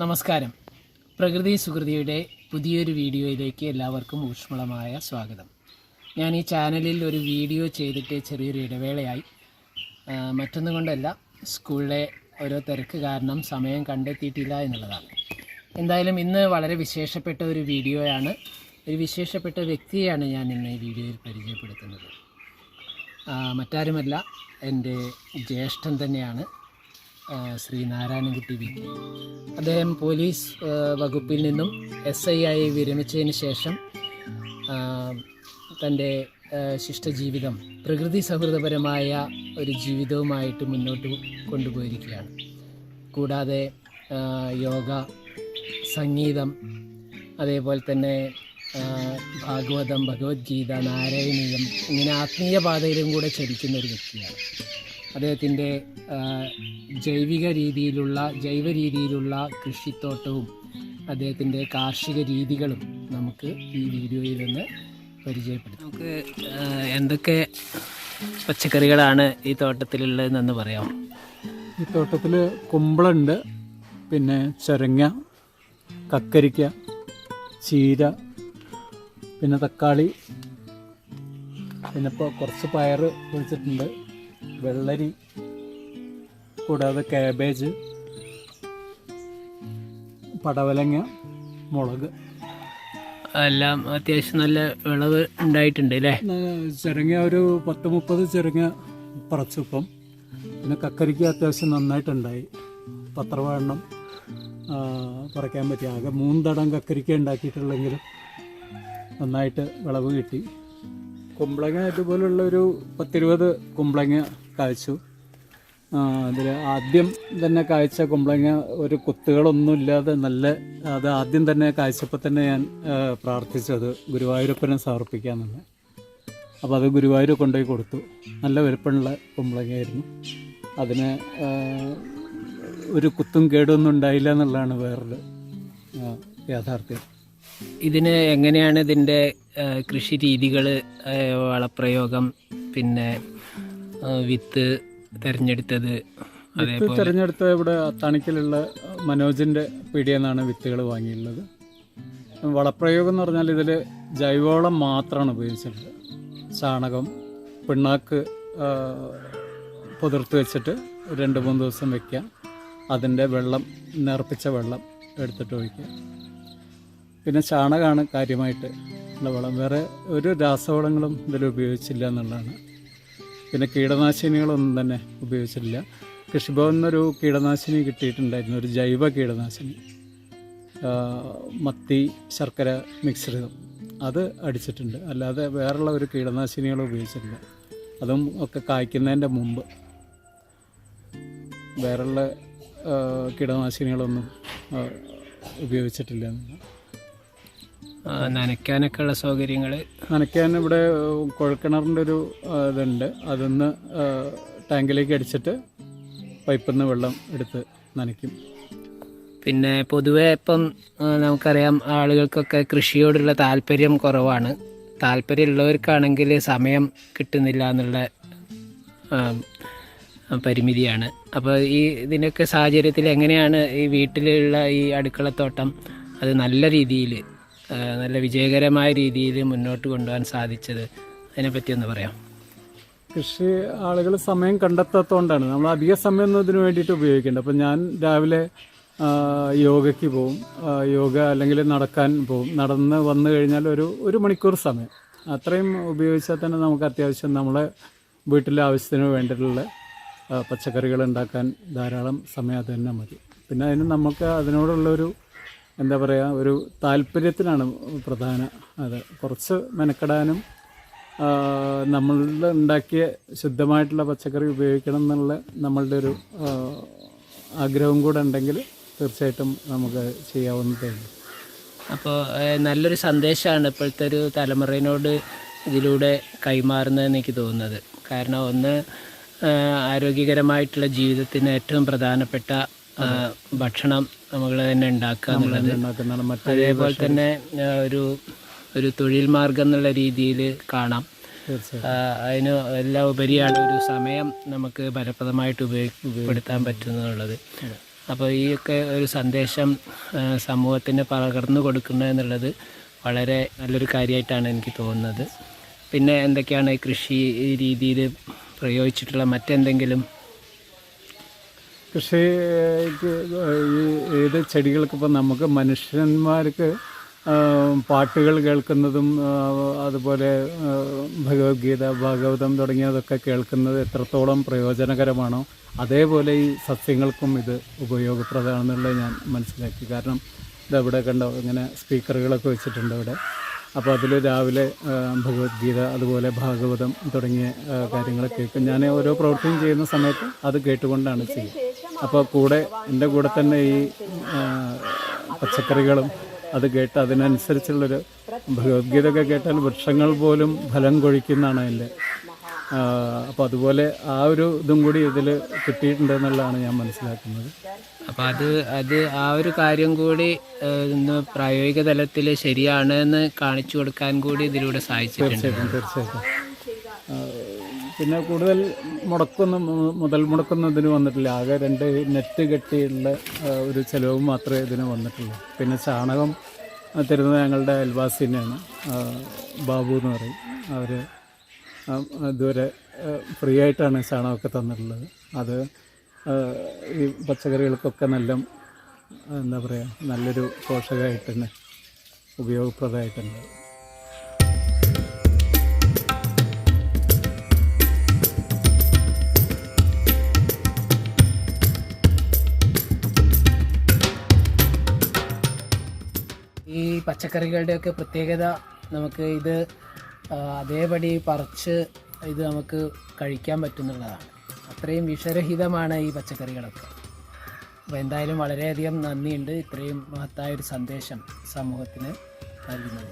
നമസ്കാരം. പ്രകൃതി സുഹൃതിയുടെ പുതിയൊരു വീഡിയോയിലേക്ക് എല്ലാവർക്കും ഊഷ്മളമായ സ്വാഗതം. ഞാൻ ഈ ചാനലിൽ ഒരു വീഡിയോ ചെയ്തിട്ട് ചെറിയൊരു ഇടവേളയായി. മറ്റൊന്നും കൊണ്ടല്ല സ്കൂളിലെ ഓരോ തിരക്ക് കാരണം സമയം കണ്ടെത്തിയിട്ടില്ല എന്നുള്ളതാണ്. എന്തായാലും ഇന്ന് വളരെ വിശേഷപ്പെട്ട ഒരു വീഡിയോയാണ്. ഒരു വിശേഷപ്പെട്ട വ്യക്തിയെയാണ് ഞാൻ ഇന്ന് ഈ വീഡിയോയിൽ പരിചയപ്പെടുത്തുന്നത്. മറ്റാരുമല്ല എന്റെ ജ്യേഷ്ഠൻ തന്നെയാണ്. ശ്രീ നാരായണൻകുട്ടി വി. അദ്ദേഹം പോലീസ് വകുപ്പിൽ നിന്നും എസ് ഐ ആയി വിരമിച്ചതിന് ശേഷം തന്റെ ശിഷ്ടജീവിതം പ്രകൃതി സൗഹൃദപരമായ ഒരു ജീവിതവുമായിട്ട് മുന്നോട്ട് കൊണ്ടുപോയിരിക്കുകയാണ്. കൂടാതെ യോഗ സംഗീതം അതേപോലെ തന്നെ ഭാഗവതം ഭഗവത്ഗീത നാരായണീയം ഇങ്ങനെ ആത്മീയ പാതയിലും കൂടെ ചലിക്കുന്ന ഒരു വ്യക്തിയാണ്. അദ്ദേഹത്തിന്റെ ജൈവിക രീതിയിലുള്ള ജൈവ രീതിയിലുള്ള കൃഷിത്തോട്ടവും അദ്ദേഹത്തിന്റെ കാർഷിക രീതികളും നമുക്ക് ഈ വീഡിയോയിൽ നിന്ന് പരിചയപ്പെടുത്താം. നമുക്ക് എന്തൊക്കെ പച്ചക്കറികളാണ് ഈ തോട്ടത്തിലുള്ളതെന്ന് പറയാം ഈ തോട്ടത്തിൽ കുമ്പളുണ്ട് പിന്നെ ചരങ്ങ കക്കരിക്ക ചീര പിന്നെ തക്കാളി പിന്നെ ഇപ്പോൾ കുറച്ച് പയർ കുഴിച്ചിട്ടുണ്ട് വെള്ളരി കൂടാതെ കാബേജ് പടവലങ്ങ മുളക്. എല്ലാം അത്യാവശ്യം നല്ല വിളവ് ഉണ്ടായിട്ടുണ്ട് അല്ലേ? ചെറുങ്ങ ഒരു പത്ത് മുപ്പത് ചെറുങ്ങ പറച്ചുപ്പം. പിന്നെ കക്കരിക്ക് അത്യാവശ്യം നന്നായിട്ടുണ്ടായി. പത്രവെണ്ണം പറിക്കാൻ പറ്റി. ആകെ മൂന്ന് തടം കക്കരിക്ക ഉണ്ടാക്കിയിട്ടുള്ളെങ്കിലും നന്നായിട്ട് വിളവ് കിട്ടി. കുമ്പളങ്ങ ഇതുപോലുള്ള ഒരു പത്തിരുപത് കുമ്പളങ്ങ കായ്ച്ചു. അതിൽ ആദ്യം തന്നെ കായ്ച്ച കുമ്പളങ്ങ ഒരു കുത്തുകളൊന്നുമില്ലാതെ നല്ല അത് ആദ്യം തന്നെ കായ്ച്ചപ്പോൾ തന്നെ ഞാൻ പ്രാർത്ഥിച്ചത് ഗുരുവായൂരപ്പനെ സമർപ്പിക്കാമെന്ന്. അപ്പോൾ അത് ഗുരുവായൂർ കൊണ്ടുപോയി കൊടുത്തു. നല്ല വലുപ്പമുള്ള കുമ്പളങ്ങയായിരുന്നു. അതിന് ഒരു കുത്തും കേടൊന്നും ഉണ്ടായില്ല എന്നുള്ളതാണ് വേറൊരു യാഥാർത്ഥ്യം. ഇതിന് എങ്ങനെയാണ് ഇതിന്റെ കൃഷി രീതികൾ വളപ്രയോഗം പിന്നെ വിത്ത് തിരഞ്ഞെടുത്തത് വിത്ത് തിരഞ്ഞെടുത്ത ഇവിടെ തണിക്കലുള്ള മനോജിന്റെ പീടിയിൽ നിന്നാണ് വിത്തുകൾ വാങ്ങിയിട്ടുള്ളത്. വളപ്രയോഗം എന്ന് പറഞ്ഞാൽ ഇതിൽ ജൈവവളം മാത്രമാണ് ഉപയോഗിച്ചിട്ടുള്ളത്. ചാണകം പിണ്ണാക്ക് പുതിർത്ത് വെച്ചിട്ട് രണ്ട് മൂന്ന് ദിവസം വെക്കുക. അതിന്റെ വെള്ളം നിറപ്പിച്ച വെള്ളം എടുത്തിട്ട് ഒഴിക്കുക. പിന്നെ ചാണകമാണ് കാര്യമായിട്ട് ഉള്ള വളം. വേറെ ഒരു രാസവളങ്ങളും ഇതിൽ ഉപയോഗിച്ചില്ല എന്നുള്ളതാണ്. പിന്നെ കീടനാശിനികളൊന്നും തന്നെ ഉപയോഗിച്ചിട്ടില്ല. കൃഷിഭവനിൽ നിന്നൊരു കീടനാശിനി കിട്ടിയിട്ടുണ്ടായിരുന്നു ഒരു ജൈവ കീടനാശിനി. മത്തി ശർക്കര മിശ്രിതം അത് അടിച്ചിട്ടുണ്ട്. അല്ലാതെ വേറെയുള്ള ഒരു കീടനാശിനികളും ഉപയോഗിച്ചിട്ടില്ല. അതും ഒക്കെ കായ്ക്കുന്നതിന്റെ മുമ്പ്. വേറെയുള്ള കീടനാശിനികളൊന്നും ഉപയോഗിച്ചിട്ടില്ല എന്നുള്ളതാണ്. ആ, നനയ്ക്കാനൊക്കെ ഉള്ള സൗകര്യങ്ങൾ നനയ്ക്കാൻ ഇവിടെ കുഴൽക്കിണറിന്റെ ഒരു ഇതുണ്ട്. അതൊന്ന് ടാങ്കിലേക്ക് അടിച്ചിട്ട് പൈപ്പിൽ നിന്ന് വെള്ളം എടുത്ത് നനയ്ക്കും. പിന്നെ പൊതുവെ ഇപ്പം നമുക്കറിയാം ആളുകൾക്കൊക്കെ കൃഷിയോടുള്ള താല്പര്യം കുറവാണ്. താല്പര്യമുള്ളവർക്കാണെങ്കിൽ സമയം കിട്ടുന്നില്ല എന്നുള്ള പരിമിതിയാണ്. അപ്പോൾ ഈ ഇതിനൊക്കെ സാഹചര്യത്തിൽ എങ്ങനെയാണ് ഈ വീട്ടിലുള്ള ഈ അടുക്കളത്തോട്ടം അത് നല്ല രീതിയിൽ നല്ല വിജയകരമായ രീതിയിൽ മുന്നോട്ട് കൊണ്ടുപോകാൻ സാധിച്ചത്. അതിനെപ്പറ്റി ഒന്ന് പറയാം. കൃഷി ആളുകൾ സമയം കണ്ടെത്താത്തതുകൊണ്ടാണ് നമ്മൾ അധിക സമയം ഒന്നും ഇതിനു വേണ്ടിയിട്ട് ഉപയോഗിക്കേണ്ട. അപ്പം ഞാൻ രാവിലെ യോഗയ്ക്ക് പോവും. യോഗ അല്ലെങ്കിൽ നടക്കാൻ പോവും. നടന്ന് വന്നു കഴിഞ്ഞാൽ ഒരു ഒരു മണിക്കൂർ സമയം. അത്രയും ഉപയോഗിച്ചാൽ തന്നെ നമുക്ക് അത്യാവശ്യം നമ്മളെ വീട്ടിലെ ആവശ്യത്തിന് വേണ്ടിയിട്ടുള്ള പച്ചക്കറികൾ ഉണ്ടാക്കാൻ ധാരാളം സമയം അത് തന്നെ മതി. പിന്നെ അതിന് നമുക്ക് അതിനോടുള്ളൊരു എന്താ പറയുക ഒരു താല്പര്യത്തിനാണ് പ്രധാന അത്. കുറച്ച് മെനക്കെടാനും നമ്മൾ ഉണ്ടാക്കിയ ശുദ്ധമായിട്ടുള്ള പച്ചക്കറി ഉപയോഗിക്കണം എന്നുള്ള നമ്മളുടെ ഒരു ആഗ്രഹം കൂടെ ഉണ്ടെങ്കിൽ തീർച്ചയായിട്ടും നമുക്ക് ചെയ്യാവുന്നതേ ഉള്ളൂ. അപ്പോൾ നല്ലൊരു സന്ദേശമാണ് ഇപ്പോഴത്തെ ഒരു തലമുറയിനോട് ഇതിലൂടെ കൈമാറുന്നതെന്ന് എനിക്ക് തോന്നുന്നത്. കാരണം ഒന്ന് ആരോഗ്യകരമായിട്ടുള്ള ജീവിതത്തിന് ഏറ്റവും പ്രധാനപ്പെട്ട ഭക്ഷണം നമ്മൾ തന്നെ ഉണ്ടാക്കുക എന്നുള്ളത്. അതേപോലെ തന്നെ ഒരു ഒരു തൊഴിൽ മാർഗം എന്നുള്ള രീതിയിൽ കാണാം. അതിന് എല്ലാ ഉപരിയാണ് ഒരു സമയം നമുക്ക് ഫലപ്രദമായിട്ട് ഉപയോഗപ്പെടുത്താൻ പറ്റുന്നുള്ളത്. അപ്പോൾ ഈ ഒക്കെ ഒരു സന്ദേശം സമൂഹത്തിന് പകർന്നു കൊടുക്കുന്നത് എന്നുള്ളത് വളരെ നല്ലൊരു കാര്യമായിട്ടാണ് എനിക്ക് തോന്നുന്നത്. പിന്നെ എന്തൊക്കെയാണ് ഈ കൃഷി രീതിയിൽ പ്രയോഗിച്ചിട്ടുള്ള മറ്റെന്തെങ്കിലും കൃഷിക്ക് ഈ ഏത് ചെടികൾക്ക് ഇപ്പം നമുക്ക് മനുഷ്യന്മാർക്ക് പാട്ടുകൾ കേൾക്കുന്നതും അതുപോലെ ഭഗവത്ഗീത ഭാഗവതം തുടങ്ങിയതൊക്കെ കേൾക്കുന്നത് എത്രത്തോളം പ്രയോജനകരമാണോ അതേപോലെ ഈ സസ്യങ്ങൾക്കും ഇത് ഉപയോഗപ്രദമാണെന്നുള്ളത് ഞാൻ മനസ്സിലാക്കി. കാരണം ഇതവിടെ കണ്ടോ ഇങ്ങനെ സ്പീക്കറുകളൊക്കെ വെച്ചിട്ടുണ്ട് ഇവിടെ അപ്പോൾ അതിൽ രാവിലെ ഭഗവത്ഗീത അതുപോലെ ഭാഗവതം തുടങ്ങിയ കാര്യങ്ങളൊക്കെ കേൾക്കും. ഞാൻ ഓരോ പ്രവൃത്തിയും ചെയ്യുന്ന സമയത്ത് അത് കേട്ടുകൊണ്ടാണ് ചെയ്യുക. അപ്പോൾ കൂടെ എന്റെ കൂടെ തന്നെ ഈ പച്ചക്കറികളും അത് കേട്ട് അതിനനുസരിച്ചുള്ളൊരു ഭഗവത്ഗീത ഒക്കെ കേട്ടാൽ വൃക്ഷങ്ങൾ പോലും ഫലം കൊഴിക്കുന്നതാണ് അതിന്റെ അപ്പോൾ അതുപോലെ ആ ഒരു ഇതും കൂടി ഇതിൽ കിട്ടിയിട്ടുണ്ട് എന്നുള്ളതാണ് ഞാൻ മനസ്സിലാക്കുന്നത്. അപ്പോൾ അത് അത് ആ ഒരു കാര്യം കൂടി പ്രായോഗിക തലത്തിൽ ശരിയാണ് എന്ന് കാണിച്ചു കൊടുക്കാൻ കൂടി ഇതിലൂടെ സഹായിച്ചിട്ടുണ്ട് തീർച്ചയായിട്ടും തീർച്ചയായിട്ടും. പിന്നെ കൂടുതൽ മുടക്കൊന്നും മുതൽ മുടക്കൊന്നും ഇതിന് വന്നിട്ടില്ല. ആകെ രണ്ട് നെറ്റ് കെട്ടിയുള്ള ഒരു ചിലവ് മാത്രമേ ഇതിന് വന്നിട്ടുള്ളൂ. പിന്നെ ചാണകം തരുന്നത് ഞങ്ങളുടെ അയൽവാസി ബാബു എന്ന് പറയും. അവർ ഇതുവരെ ഫ്രീ ആയിട്ടാണ് ചാണകമൊക്കെ തന്നിട്ടുള്ളത്. അത് ഈ പച്ചക്കറികൾക്കൊക്കെ നല്ല എന്താ പറയുക നല്ലൊരു പോഷകമായിട്ട് തന്നെ ഉപയോഗപ്രദമായിട്ടുണ്ട് പച്ചക്കറികളുടെയൊക്കെ പ്രത്യേകത നമുക്ക് ഇത് അതേപടി പറിച്ച് ഇത് നമുക്ക് കഴിക്കാൻ പറ്റുന്നുള്ളതാണ്. അത്രയും വിഷരഹിതമാണ് ഈ പച്ചക്കറികളൊക്കെ. അപ്പോൾ എന്തായാലും വളരെയധികം നന്ദിയുണ്ട് ഇത്രയും മഹത്തായൊരു സന്ദേശം സമൂഹത്തിന് നൽകുന്നത്.